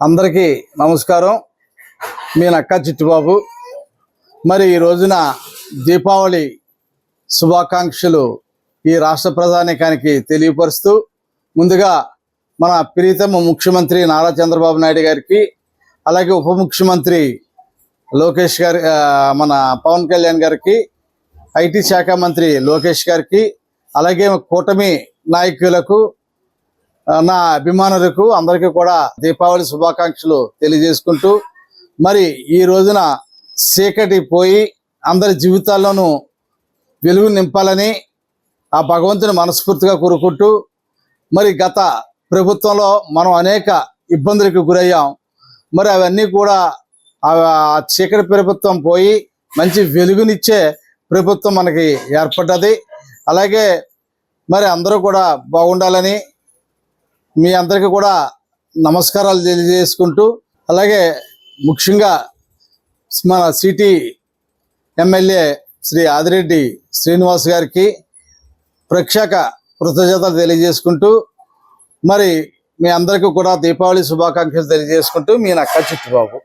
అందరికీ నమస్కారం. మీ నక్క చిట్టుబాబు. మరి ఈ రోజున దీపావళి శుభాకాంక్షలు ఈ రాష్ట్ర ప్రధానికానికి తెలియపరుస్తూ ముందుగా మన ప్రీతమ ముఖ్యమంత్రి నారా చంద్రబాబు నాయుడు గారికి అలాగే ఉప ముఖ్యమంత్రి లోకేష్ గారి మన పవన్ కళ్యాణ్ గారికి ఐటీ శాఖ మంత్రి లోకేష్ గారికి అలాగే కూటమి నాయకులకు నా అభిమానులకు అందరికీ కూడా దీపావళి శుభాకాంక్షలు తెలియజేసుకుంటూ మరి ఈ రోజున చీకటి పోయి అందరి జీవితాల్లోనూ వెలుగు నింపాలని ఆ భగవంతుని మనస్ఫూర్తిగా కోరుకుంటూ మరి గత ప్రభుత్వంలో మనం అనేక ఇబ్బందులకు గురయ్యాం. మరి అవన్నీ కూడా ఆ చీకటి ప్రభుత్వం పోయి మంచి వెలుగునిచ్చే ప్రభుత్వం మనకి ఏర్పడ్డది. అలాగే మరి అందరూ కూడా బాగుండాలని మీ అందరికీ కూడా నమస్కారాలు తెలియజేసుకుంటూ అలాగే ముఖ్యంగా మన సిటీ ఎమ్మెల్యే శ్రీ ఆదిరెడ్డి శ్రీనివాస్ గారికి ప్రఖ్యాక కృతజ్ఞతలు తెలియజేసుకుంటూ మరి మీ అందరికీ కూడా దీపావళి శుభాకాంక్షలు తెలియజేసుకుంటూ మీ నక్క చిట్టుబాబు.